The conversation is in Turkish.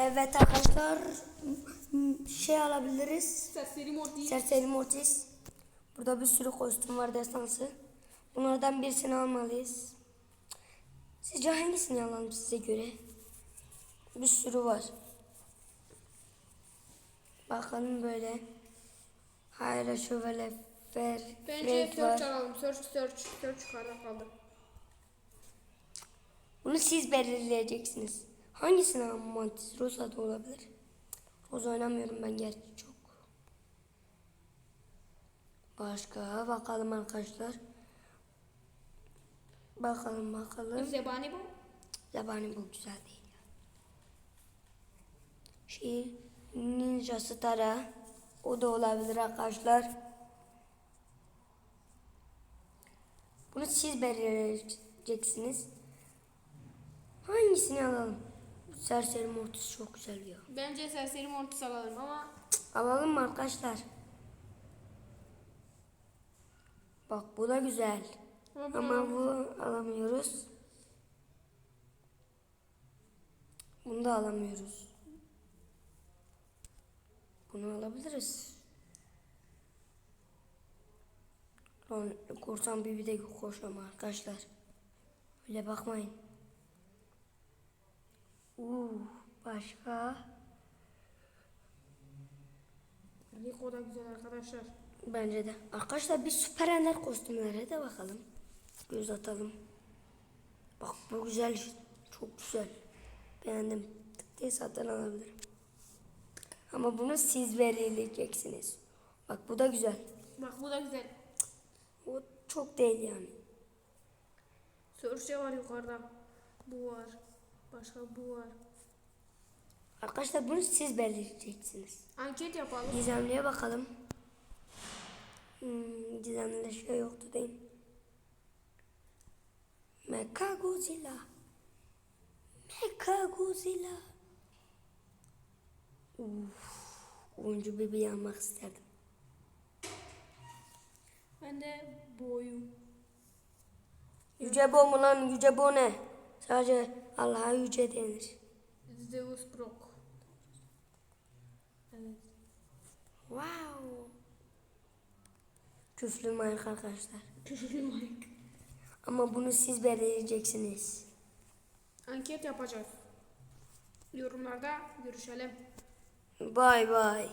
Evet arkadaşlar şey alabiliriz. Serseri Morty. Serseri Mortis. Burada bir sürü kostüm var destansı. Bunlardan birisini almalıyız. Sizce hangisini alalım size göre? Bir sürü var. Bakalım böyle. Hayra şövalye fer, Bence search alalım. Search search. Search yukarıda kaldı. Bunu siz belirleyeceksiniz. Hangisini alalım? Mantis Rosa da olabilir. Rosa oynamıyorum ben gerçi çok. Başka bakalım arkadaşlar. Bakalım bakalım. Zebani bu. Yabani bu güzel değil. Şey Ninja Star'a o da olabilir arkadaşlar. Bunu siz belirleyeceksiniz. Hangisini alalım? Serseri Mortis çok güzel ya. Bence serseri Mortis alalım ama Alalım mı arkadaşlar? Bak bu da güzel. Ama Ama bu alamıyoruz. Bunu da alamıyoruz. Bunu alabiliriz. Lan korsan bir de koşuyorum arkadaşlar. Öyle bakmayın. Uuu başka. Rico da güzel arkadaşlar. Bence de. Arkadaşlar bir süper ender kostümlere de bakalım. Göz atalım. Bak bu güzel. Çok güzel. Beğendim. Tık diye satın alabilirim. Ama bunu siz belirleyeceksiniz. Bak bu da güzel. Bak bu da güzel. O çok değil yani. De var yukarıda. Bu var. Başka bu var. Arkadaşlar bunu siz belirleyeceksiniz. Anket yapalım. Gizemliye bakalım. Hmm, gizemli şey yoktu değil mi? Mecha Godzilla. Mecha Godzilla. Uf, oyuncu bebeği almak isterdim. Ben de bu oyun. Yüce Bo mu lan? Yüce Bo ne? Sadece Allah'a yüce denir. Zeus Brock. Evet. Wow. Küflü Mike arkadaşlar. Mike. Ama bunu siz belirleyeceksiniz. Anket yapacağız. Yorumlarda görüşelim. Bye bye.